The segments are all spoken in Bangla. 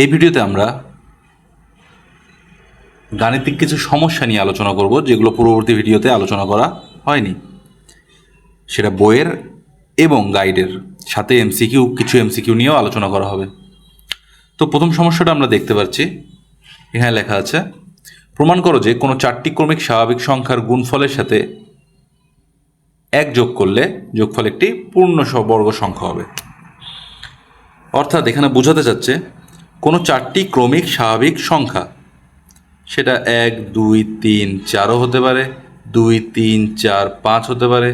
এই ভিডিওতে আমরা গাণিতিক কিছু সমস্যা নিয়ে আলোচনা করব, যেগুলো পূর্ববর্তী ভিডিওতে আলোচনা করা হয়নি। সেটা বইয়ের এবং গাইডের, সাথে এমসিকিউ, কিছু এমসিকিউ নিয়েও আলোচনা করা হবে। তো প্রথম সমস্যাটা আমরা দেখতে পাচ্ছি। এখানে লেখা আছে, প্রমাণ করো যে কোনো চারটি ক্রমিক স্বাভাবিক সংখ্যার গুণফলের সাথে এক যোগ করলে যোগফল একটি পূর্ণ বর্গ সংখ্যা হবে। অর্থাৎ এখানে বোঝাতে চাচ্ছে কোনো চারটি ক্রমিক স্বাভাবিক সংখ্যা। সেটা এক, দুই, তিন, চারও হতে পারে, দুই, তিন, চার, পাঁচ হতে পারে,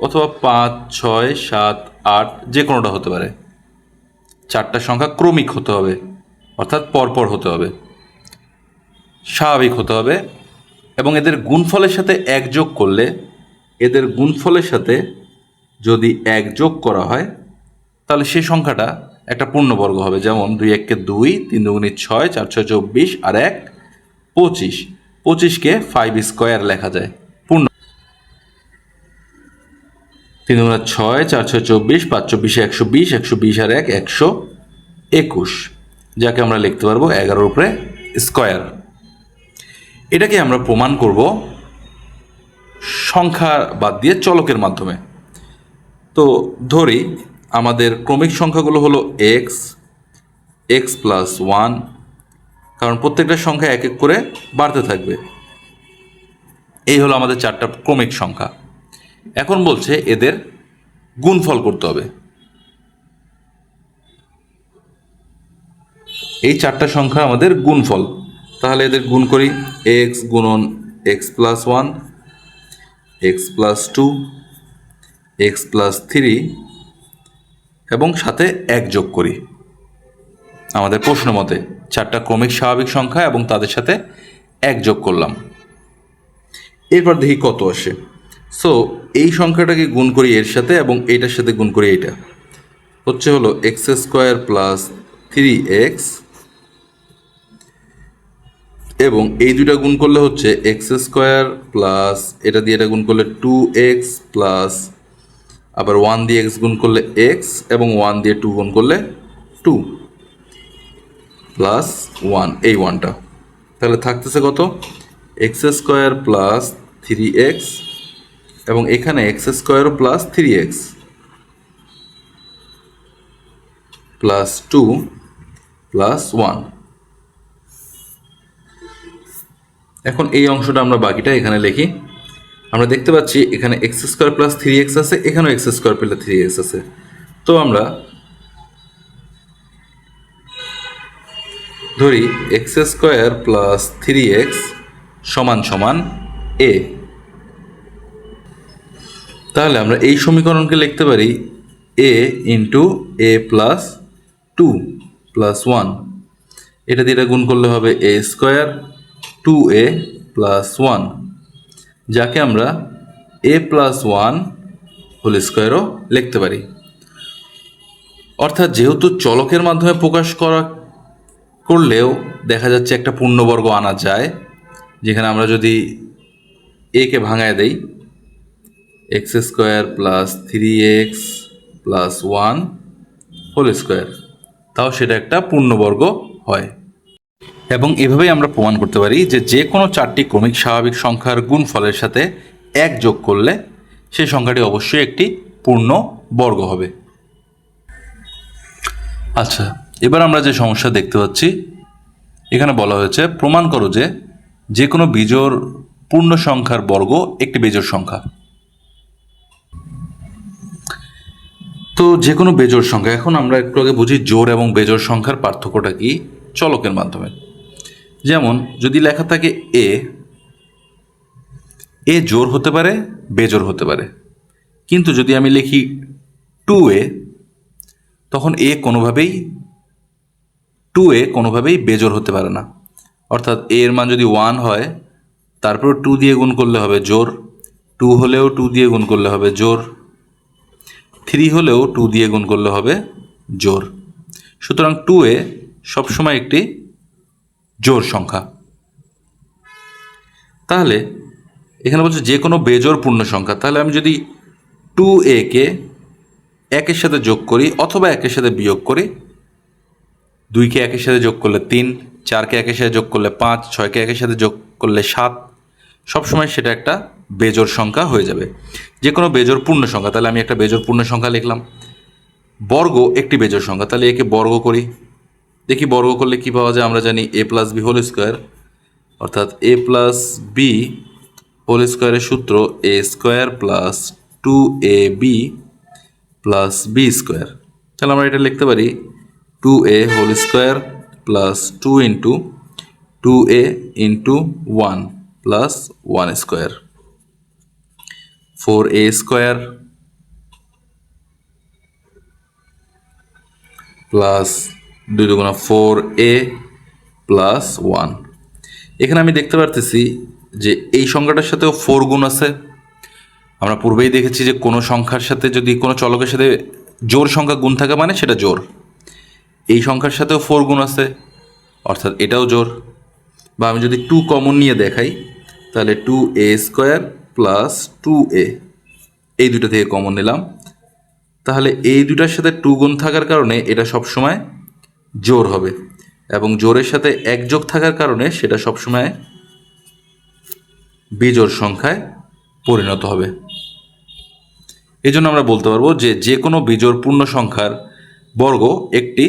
অথবা পাঁচ, ছয়, সাত, আট যে কোনোটা হতে পারে। চারটা সংখ্যা ক্রমিক হতে হবে, অর্থাৎ পরপর হতে হবে। স্বাভাবিক হতে হবে এবং এদের গুণফলের সাথে এক যোগ করলে এদের গুণফলের সাথে যদি এক যোগ করা হয়, তাহলে সেই সংখ্যাটা একটা পূর্ণবর্গ হবে, যেমন দুই এককে দুই, তিন দুগুণি ছয়, চার ছয় চব্বিশ, আর এক পঁচিশ। পঁচিশকে ফাইভ স্কোয়ার লেখা যায়। পূর্ণ তিন দুগুণে ছয়, চার ছয় চব্বিশ, পাঁচ চব্বিশে একশো বিশ একশো বিশ আর এক একশো একুশ। যাকে আমরা লিখতে পারব এগারোর উপরে স্কোয়ার এটাকে আমরা প্রমাণ করব সংখ্যা বাদ দিয়ে চলকের মাধ্যমে। তো ধরি আমাদের ক্রমিক সংখ্যাগুলো হলো এক্স এক্স প্লাস ওয়ান কারণ প্রত্যেকটা সংখ্যা এক এক করে বাড়তে থাকবে। এই হলো আমাদের চারটা ক্রমিক সংখ্যা। এখন বলছে এদের গুণফল করতে হবে। এই চারটা সংখ্যা আমাদের গুণফল। তাহলে এদের গুণ করি এক্স গুণন X plus one X plus two X plus three এবং সাথে এক যোগ করি। আমাদের প্রশ্ন মতে চারটা ক্রমিক স্বাভাবিক সংখ্যা এবং তাদের সাথে এক যোগ করলাম। এরপর দেখি কত আসে। সো এই সংখ্যাটাকে গুণ করি এর সাথে এবং এইটার সাথে গুণ করি এইটা। হচ্ছে হলো X square plus three X এবং এই দুইটা গুণ করলে হচ্ছে এক্স স্কোয়ার প্লাস এটা দিয়ে এটা গুণ করলে টু এক্স প্লাস আবার ওয়ান দিয়ে এক্স গুণ করলে এক্স এবং ওয়ান দিয়ে টু গুণ করলে টু প্লাস ওয়ান এই ওয়ানটা তাহলে থাকতেছে কত? X square plus three X এবং এখানে X স্কোয়ারও plus three X plus two plus one এখন এই অংশটা আমরা বাকিটা এখানে লিখি। আমরা দেখতে পাচ্ছি এখানে X square plus three X আছে, এখানেও X square plus three X আছে। তো আমরা ধরি X square plus three X সমান সমান এ তাহলে আমরা এই সমীকরণকে লিখতে পারি A into A plus two plus one এটা দিয়ে গুণ করলে হবে A square two A plus one যাকে আমরা এ প্লাস ওয়ান হোল স্কোয়ারও লিখতে পারি। অর্থাৎ যেহেতু চলকের মাধ্যমে প্রকাশ করা, করলেও দেখা যাচ্ছে একটা পূর্ণবর্গ আনা যায়, যেখানে আমরা যদি একে ভাঙায় দেই X square plus three X plus one whole square তাও সেটা একটা পূর্ণবর্গ হয়। এবং এভাবেই আমরা প্রমাণ করতে পারি যে যে কোনো চারটি ক্রমিক স্বাভাবিক সংখ্যার গুণফলের সাথে এক যোগ করলে সেই সংখ্যাটি অবশ্যই একটি পূর্ণ বর্গ হবে। আচ্ছা এবার আমরা যে সমস্যা দেখতে পাচ্ছি, এখানে বলা হয়েছে, প্রমাণ করো যে যে কোনো বিজোড় পূর্ণ সংখ্যার বর্গ একটি বেজোড় সংখ্যা। তো যে কোনো বেজোর সংখ্যা, এখন আমরা একটু আগে বুঝি জোর এবং বেজোর সংখ্যার পার্থক্যটা কি? চলকের মাধ্যমে। যেমন, যদি লেখা থাকে এ এ জোর হতে পারে বেজোর হতে পারে। কিন্তু যদি আমি লিখি টু এ, তখন এ কোনোভাবেই, টু এ কোনোভাবেই বেজোর হতে পারে না। অর্থাৎ এ এর মান যদি ওয়ান হয় তারপর টু দিয়ে গুণ করলে হবে জোর। টু হলেও টু দিয়ে গুণ করলে হবে জোর। থ্রি হলেও টু দিয়ে গুণ করলে হবে জোর। সুতরাং টু এ সবসময় একটি জোর সংখ্যা। তাহলে এখানে বলছে যে কোনো বেজোর পূর্ণ সংখ্যা, তাহলে আমি যদি টু এ কে একের সাথে যোগ করি অথবা একের সাথে বিয়োগ করি দুইকে একের সাথে যোগ করলে তিন চারকে একের সাথে যোগ করলে পাঁচ ছয়কে একের সাথে যোগ করলে সাত, সবসময় সেটা একটা বেজোড় সংখ্যা হয়ে যাবে। যে কোনো বেজোড় পূর্ণ সংখ্যা, তাহলে আমি একটা বেজোড় পূর্ণ সংখ্যা লিখলাম। বর্গ একটি বেজোড় সংখ্যা, তাহলে একে বর্গ করি। দেখি বর্গ করলে কি পাওয়া যায়? আমরা জানি A plus B whole square অর্থাৎ এ প্লাস বি হোল স্কোয়ারের সূত্র A square plus two A B plus B square তাহলে আমরা এটা লিখতে পারি two A whole square plus two into two A into one plus one square four A square plus দুই দুগুণা ফোর এ প্লাস ওয়ান। এখানে আমি দেখতে পারতেছি যে এই সংখ্যাটার সাথেও ফোর গুণ আছে। আমরা পূর্বেই দেখেছি যে কোনো সংখ্যার সাথে যদি কোনো চলকের সাথে জোর সংখ্যা গুণ থাকে মানে সেটা জোর এই সংখ্যার সাথেও ফোর গুণ আছে, অর্থাৎ এটাও জোর বা আমি যদি টু কমন নিয়ে দেখাই, তাহলে two A square plus two A এই দুটো থেকে কমন নিলাম। তাহলে এই দুটার সাথে টু গুণ থাকার কারণে এটা সবসময় জোর হবে এবং জোরের সাথে এক যোগ থাকার কারণে সেটা সবসময় বিজোড় সংখ্যায় পরিণত হবে। এই জন্য আমরা বলতে পারব যে যে কোনো বিজোড় পূর্ণ সংখ্যার বর্গ একটি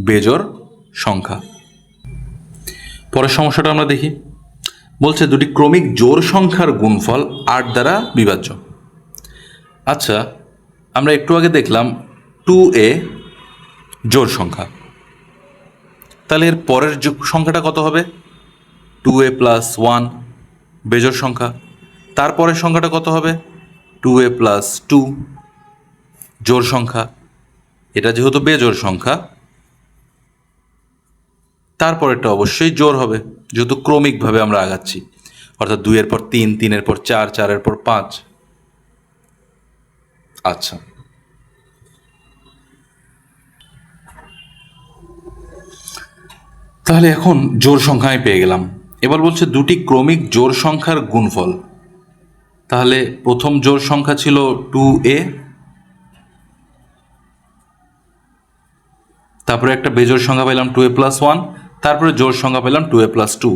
বেজোর সংখ্যা। পরের সমস্যাটা আমরা দেখি। বলছে দুটি ক্রমিক জোর সংখ্যার গুণফল আট দ্বারা বিভাজ্য। আচ্ছা আমরা একটু আগে দেখলাম টু এ জোর সংখ্যা। তাহলে এর পরের যোগ সংখ্যাটা কত হবে? টু এ প্লাস ওয়ান বেজোড় সংখ্যা। তারপরের সংখ্যাটা কত হবে? টু এ প্লাস টু জোর সংখ্যা। এটা যেহেতু বেজোর সংখ্যা, তারপরেরটা অবশ্যই জোর হবে, যেহেতু ক্রমিকভাবে আমরা আগাচ্ছি। অর্থাৎ দুইয়ের পর তিন, তিনের পর চার, চারের পর পাঁচ। আচ্ছা। তাহলে এখন জোর সংখ্যা আমি পেয়ে গেলাম। এবার বলছে দুটি ক্রমিক জোর সংখ্যার গুণফল। তাহলে প্রথম জোর সংখ্যা ছিল টু এ। তারপরে একটা বেজোর সংখ্যা পেলাম টু এ প্লাস ওয়ান। তারপরে জোর সংখ্যা পেলাম টু এ প্লাস টু।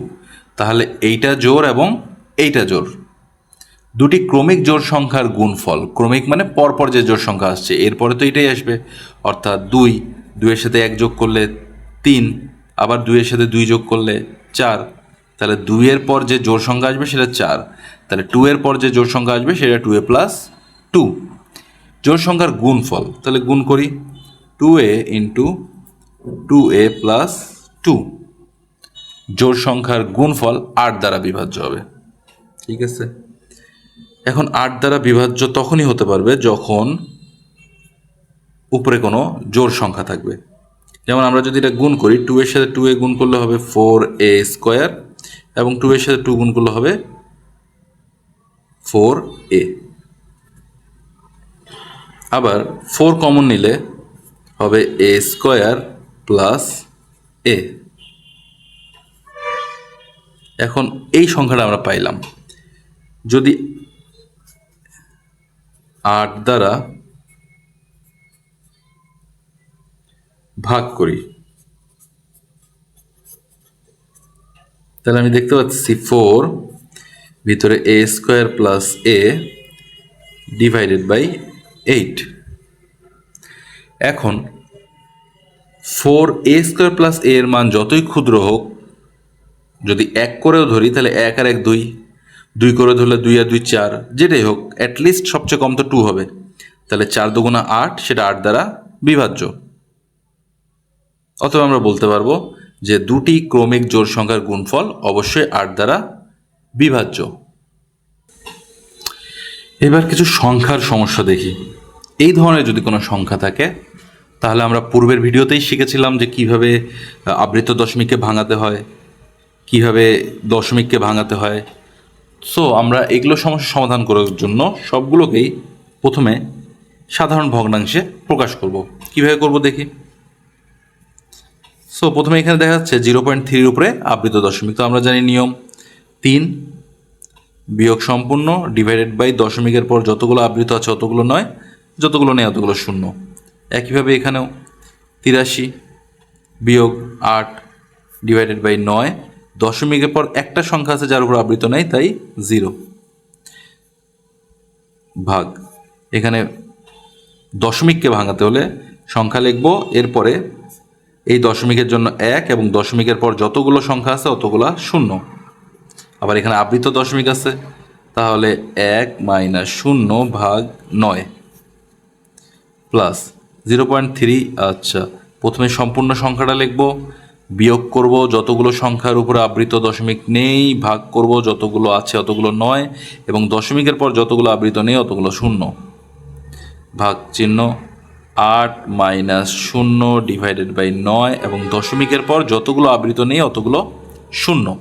তাহলে এইটা জোর এবং এইটা জোর। দুটি ক্রমিক জোর সংখ্যার গুণফল। ক্রমিক মানে পরপর যে জোর সংখ্যা আসছে, এরপরে তো এটাই আসবে। অর্থাৎ দুই, দুইয়ের সাথে এক যোগ করলে তিন আবার দুইয়ের সাথে দুই যোগ করলে চার। তাহলে দুইয়ের পর যে জোড় সংখ্যা আসবে সেটা চার। তাহলে টু এর পর যে জোড় সংখ্যা আসবে সেটা টু এ প্লাস টু জোর সংখ্যার গুণফল, তাহলে গুণ করি। Two A into two A plus two জোর সংখ্যার গুণফল আট দ্বারা বিভাজ্য হবে। ঠিক আছে? এখন আট দ্বারা বিভাজ্য তখনই হতে পারবে যখন উপরে কোনো জোর সংখ্যা থাকবে। যেমন আমরা যদি এটা গুণ করি টু এর সাথে টু এ গুণ করলে হবে ফোর এ স্কোয়ার এবং টু এর সাথে টু গুণ করলে হবে ফোর এ আবার ফোর কমন নিলে হবে এ স্কোয়ার প্লাস এ এখন এই সংখ্যাটা আমরা পাইলাম। যদি আট দ্বারা ভাগ করি। তাহলে আমি দেখতে পাচ্ছি ফোর ভিতরে A square plus A divided by eight এখন four A square plus A এর মান যতই ক্ষুদ্র হোক, যদি এক করেও ধরি, তাহলে এক আর এক দুই। দুই করে ধরলে দুই আর দুই চার, যেটাই হোক অ্যাটলিস্ট সবচেয়ে কম তো টু হবে। তাহলে চার দুগুণা আট, সেটা আট দ্বারা বিভাজ্য। অথবা আমরা বলতে পারব যে দুটি ক্রমিক জোড় সংখ্যার গুণফল অবশ্যই আট দ্বারা বিভাজ্য। এবার কিছু সংখ্যার সমস্যা দেখি। এই ধরনের যদি কোনো সংখ্যা থাকে, তাহলে আমরা পূর্বের ভিডিওতেই শিখেছিলাম যে কীভাবে আবৃত দশমিককে ভাঙাতে হয়, কীভাবে দশমিককে ভাঙাতে হয়। সো আমরা এগুলো সমস্যা সমাধান করার জন্য সবগুলোকেই প্রথমে সাধারণ ভগ্নাংশে প্রকাশ করব। কীভাবে করব দেখি? সো প্রথমে এখানে দেখা যাচ্ছে জিরো পয়েন্ট থ্রির উপরে আবৃত দশমিক। তো আমরা জানি নিয়ম তিন, বিয়োগ সম্পূর্ণ ডিভাইডেড বাই দশমিকের পর যতগুলো আবৃত আছে অতগুলো নয়, যতগুলো নেই অতগুলো শূন্য। একইভাবে এখানেও তিরাশি বিয়োগ আট ডিভাইডেড বাই নয়, দশমিকের পর একটা সংখ্যা আছে যার উপর আবৃত নেই, তাই জিরো ভাগ। এখানে দশমিককে ভাঙাতে হলে সংখ্যা লিখব, এরপরে এই দশমিকের জন্য এক এবং দশমিকের পর যতগুলো সংখ্যা আছে অতগুলা শূন্য। আবার এখানে আবৃত দশমিক আছে, তাহলে এক মাইনাস শূন্য ভাগ নয় প্লাস জিরো পয়েন্ট থ্রি। আচ্ছা প্রথমে সম্পূর্ণ সংখ্যাটা লিখব, বিয়োগ করব যতগুলো সংখ্যার উপরে আবৃত দশমিক নেই, ভাগ করব যতগুলো আছে অতগুলো নয়, এবং দশমিকের পর যতগুলো আবৃত নেই অতগুলো শূন্য। ভাগ চিহ্ন আট মাইনাস শূন্য ডিভাইডেড বাই নয় এবং দশমিকের পর যতগুলো আবৃত নেই অতগুলো শূন্য।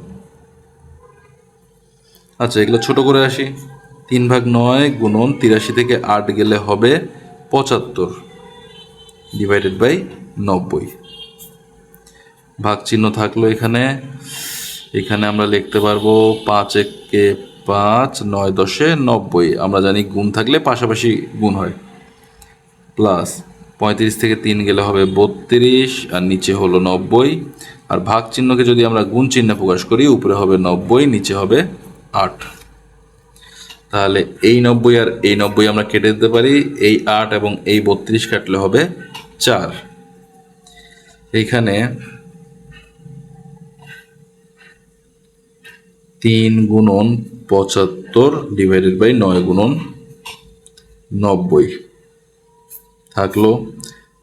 আচ্ছা এগুলো ছোট করে আসি। তিন ভাগ নয় গুণন তিরাশি থেকে আট গেলে হবে পঁচাত্তর ডিভাইডেড বাই নব্বই। ভাগ চিহ্ন থাকল এখানে। এখানে আমরা লিখতে পারব পাঁচ একে পাঁচ, নয় দশে নব্বই। আমরা জানি গুণ থাকলে পাশাপাশি গুণ হয়। প্লাস পঁয়ত্রিশ থেকে তিন গেলে হবে বত্রিশ, আর নিচে হলো নব্বই। আর ভাগ চিহ্নকে যদি আমরা গুণ চিহ্নে প্রকাশ করি, উপরে হবে নব্বই, নিচে হবে আট। তাহলে এই নব্বই আর এই নব্বই আমরা কেটে দিতে পারি। এই আট এবং এই বত্রিশ কাটলে হবে চার। এইখানে তিন গুণন পঁচাত্তর ডিভাইডেড বাই নয় গুণন নব্বই। থাকল।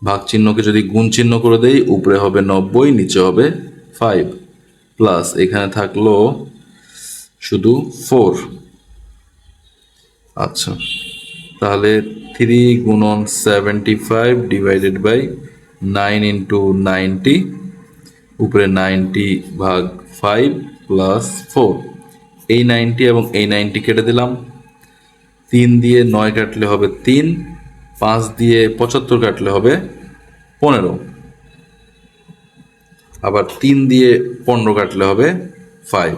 ভাগ চিহ্নকে যদি গুণ চিহ্ন করে দেই, উপরে হবে নব্বই, নিচে হবে ফাইভ প্লাস এখানে থাকল শুধু ফোর আচ্ছা তাহলে থ্রি গুণন seventy five divided by nine into ninety উপরে নাইনটি ভাগ ফাইভ প্লাস ফোর এই নাইনটি এবং এই নাইনটি কেটে দিলাম। তিন দিয়ে নয় কাটলে হবে তিন পাঁচ দিয়ে পঁচাত্তর কাটলে হবে পনেরো। আবার তিন দিয়ে পনেরো কাটলে হবে ফাইভ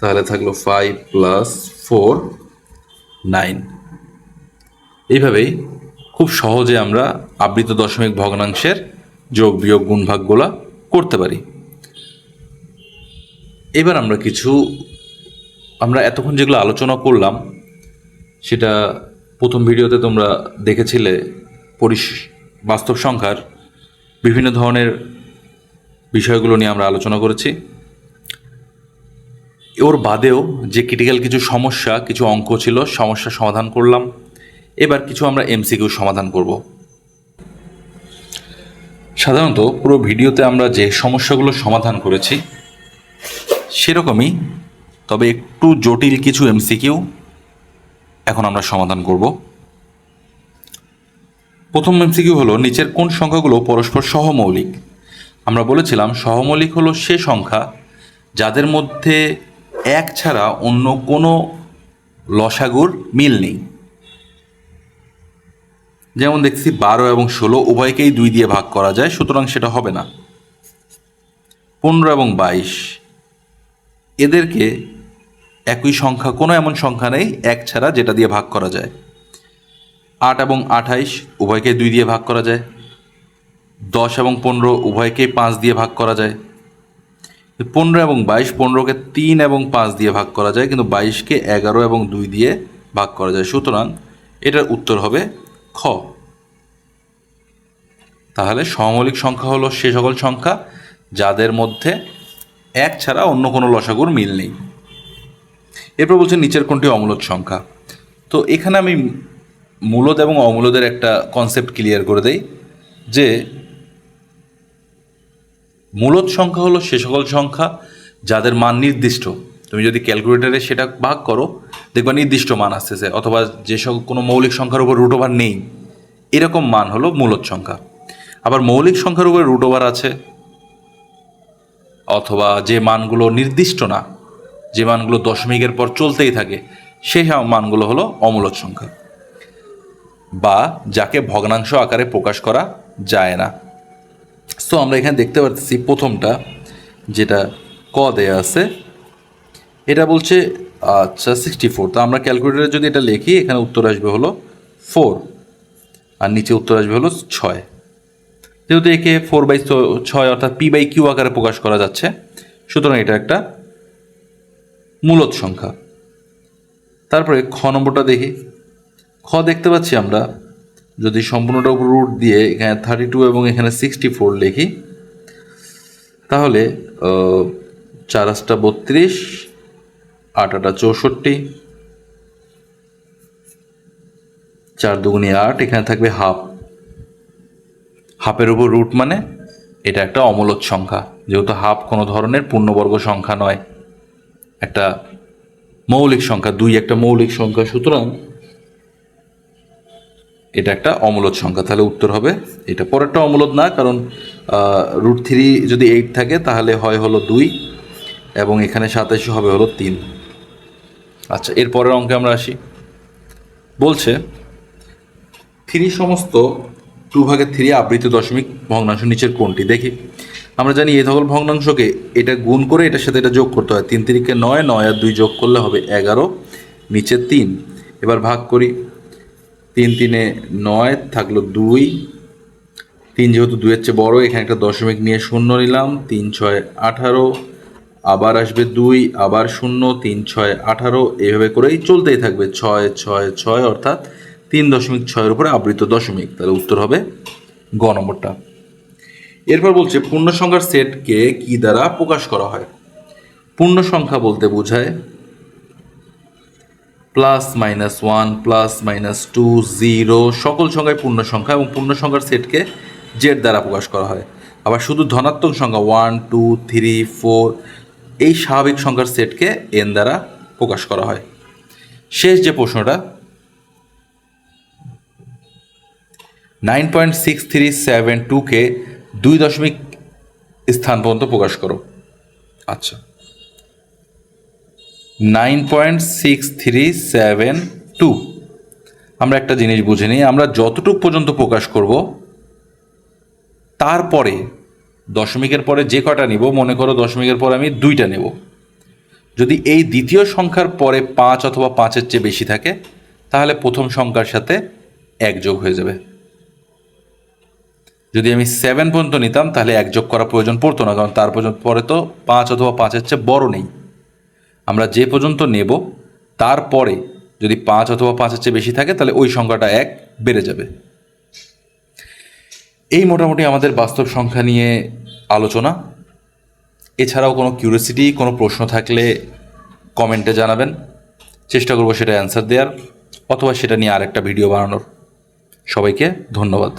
তাহলে থাকল ফাইভ প্লাস ফোর নাইন এইভাবেই খুব সহজে আমরা আবৃত দশমিক ভগ্নাংশের যোগ বিয়োগ গুণ ভাগগুলা করতে পারি। এবার আমরা কিছু, আমরা এতক্ষণ যেগুলো আলোচনা করলাম, সেটা প্রথম ভিডিওতে তোমরা দেখেছিলে পরিস, বাস্তব সংখ্যার বিভিন্ন ধরনের বিষয়গুলো নিয়ে আমরা আলোচনা করেছি। ওর বাদেও যে ক্রিটিক্যাল কিছু সমস্যা, কিছু অঙ্ক ছিল, সমস্যা সমাধান করলাম। এবার কিছু আমরা এমসিকিউ সমাধান করব। সাধারণত পুরো ভিডিওতে আমরা যে সমস্যাগুলো সমাধান করেছি, সেরকমই, তবে একটু জটিল কিছু এমসিকিউ এখন আমরা সমাধান করব। প্রথম এমসিকিউ হলো নিচের কোন সংখ্যাগুলো পরস্পর সহমৌলিক। আমরা বলেছিলাম সহমৌলিক হলো সে সংখ্যা যাদের মধ্যে এক ছাড়া অন্য কোনো লসাগুর মিল নেই। যেমন দেখছি বারো এবং ষোলো উভয়কেই দুই দিয়ে ভাগ করা যায়, সুতরাং সেটা হবে না। পনেরো এবং বাইশ, এদেরকে একই সংখ্যা, কোনো এমন সংখ্যা নেই, এক ছাড়া যেটা দিয়ে ভাগ করা যায়। আট এবং আঠাইশ উভয়কে দুই দিয়ে ভাগ করা যায়। দশ এবং পনেরো উভয়কে পাঁচ দিয়ে ভাগ করা যায়। পনেরো এবং বাইশ, পনেরোকে তিন এবং পাঁচ দিয়ে ভাগ করা যায়, কিন্তু বাইশকে এগারো এবং দুই দিয়ে ভাগ করা যায়। সুতরাং এটার উত্তর হবে খ। তাহলে সমমৌলিক সংখ্যা হলো সে সকল সংখ্যা, যাদের মধ্যে এক ছাড়া অন্য কোনো লসাগুর মিল নেই। এরপর বলছে নিচের কোনটি অমূলদ সংখ্যা। তো এখানে আমি মূলদ এবং অমূলদের একটা কনসেপ্ট ক্লিয়ার করে দেই, যে মূলদ সংখ্যা হলো সে সকল সংখ্যা যাদের মান নির্দিষ্ট। তুমি যদি ক্যালকুলেটারে সেটা ভাগ করো, দেখবা নির্দিষ্ট মান আসতেছে, অথবা যে সব কোনো মৌলিক সংখ্যার উপর রুট ওভার নেই, এরকম মান হলো মূলদ সংখ্যা। আবার মৌলিক সংখ্যার উপরে রুট ওভার আছে, অথবা যে মানগুলো নির্দিষ্ট না যে মানগুলো দশমিকের পর চলতেই থাকে, সেই মানগুলো হলো অমূলদ সংখ্যা। বা যাকে ভগ্নাংশ আকারে প্রকাশ করা যায় না। সো আমরা এখানে দেখতে পাচ্ছি প্রথমটা, যেটা ক দেয়া আছে। এটা বলছে আচ্ছা সিক্সটি ফোর তো আমরা ক্যালকুলেটারে যদি এটা লিখি, এখানে উত্তর আসবে হলো ফোর আর নিচে উত্তর আসবে হলো ছয়। যেহেতু একে ফোর বাই ছয় অর্থাৎ পি বাই কিউ আকারে প্রকাশ করা যাচ্ছে, সুতরাং এটা একটা মূলত সংখ্যা। তারপরে খ নম্বরটা দেখি। খ দেখতে পাচ্ছি আমরা, যদি সম্পূর্ণটা উপর রুট দিয়ে এখানে থার্টি টু এবং এখানে সিক্সটি ফোর লিখি, তাহলে চার আটটা বত্রিশ, আট আটা চৌষট্টি, চার দুগুনি আট, এখানে থাকবে হাফ হাফের উপর রুট মানে এটা একটা অমূলত সংখ্যা, যেহেতু হাফ কোনো ধরনের পূর্ণবর্গ সংখ্যা নয়। একটা মৌলিক সংখ্যা, দুই একটা মৌলিক সংখ্যা, সুতরাং এটা একটা অমূলত সংখ্যা। তাহলে উত্তর হবে এটা। পরেরটা অমূলত না, কারণ রুট থ্রি যদি এইট থাকে, তাহলে হয় হলো দুই, এবং এখানে সাতাশি হবে হলো তিন। আচ্ছা এর পরের অঙ্কে আমরা আসি। বলছে থ্রি সমস্ত টু ভাগের থ্রি আবৃত দশমিক ভগ্নাংশ নিচের কোনটি? দেখি। আমরা জানি এই সকল ভগ্নাংশকে এটা গুণ করে এটার সাথে এটা যোগ করতে হয়। তিন তিরিকে নয় নয় আর দুই যোগ করলে হবে এগারো, নিচে তিন। এবার ভাগ করি। তিন তিনে নয় থাকল দুই। তিন যেহেতু দুইয়ের চেয়ে বড়, এখানে একটা দশমিক নিয়ে শূন্য নিলাম। তিন ছয় আঠারো, আবার আসবে দুই, আবার শূন্য, তিন ছয় আঠারো। এইভাবে করেই চলতেই থাকবে। ছয় ছয় ছয়, অর্থাৎ তিন দশমিক ছয়ের উপরে আবৃত দশমিক। তাহলে উত্তর হবে গ নম্বরটা। এরপর বলছে পূর্ণ সংখ্যার সেটকে কি দ্বারা প্রকাশ করা হয়? পূর্ণ সংখ্যা বলতে বোঝায় plus minus one plus minus two zero সকল সংখ্যায় পূর্ণ সংখ্যা এবং পূর্ণ সংখ্যার সেটকে জেড দ্বারা প্রকাশ করা হয়। আবার শুধু ধনাত্মক সংখ্যা ওয়ান টু থ্রি ফোর এই স্বাভাবিক সংখ্যার সেটকে এন দ্বারা প্রকাশ করা হয়। শেষ যে প্রশ্নটা nine point six three seven টুকে দুই দশমিক স্থান পর্যন্ত প্রকাশ করো। আচ্ছা। Nine point six three seven two. আমরা একটা জিনিস বুঝে নিই, আমরা যতটুক পর্যন্ত প্রকাশ করব, তারপরে দশমিকের পরে যে কটা নিব, মনে করো দশমিকের পরে আমি দুইটা নেব। যদি এই দ্বিতীয় সংখ্যার পরে পাঁচ অথবা পাঁচের চেয়ে বেশি থাকে, তাহলে প্রথম সংখ্যার সাথে এক যোগ হয়ে যাবে। যদি আমি সেভেন পর্যন্ত নিতাম, তাহলে এক যোগ করা প্রয়োজন পড়তো না, কারণ তার পর্যন্ত পরে তো পাঁচ অথবা পাঁচের চেয়ে বড় নেই। আমরা যে পর্যন্ত নেব তারপরে যদি পাঁচ অথবা পাঁচের চেয়ে বেশি থাকে, তাহলে ওই সংখ্যাটা এক বেড়ে যাবে। এই মোটামুটি আমাদের বাস্তব সংখ্যা নিয়ে আলোচনা। এছাড়াও কোনো কিউরিয়াসিটি কোনো প্রশ্ন থাকলে কমেন্টে জানাবেন। চেষ্টা করব সেটা অ্যান্সার দেওয়ার, অথবা সেটা নিয়ে আরেকটা ভিডিও বানানোর। সবাইকে ধন্যবাদ।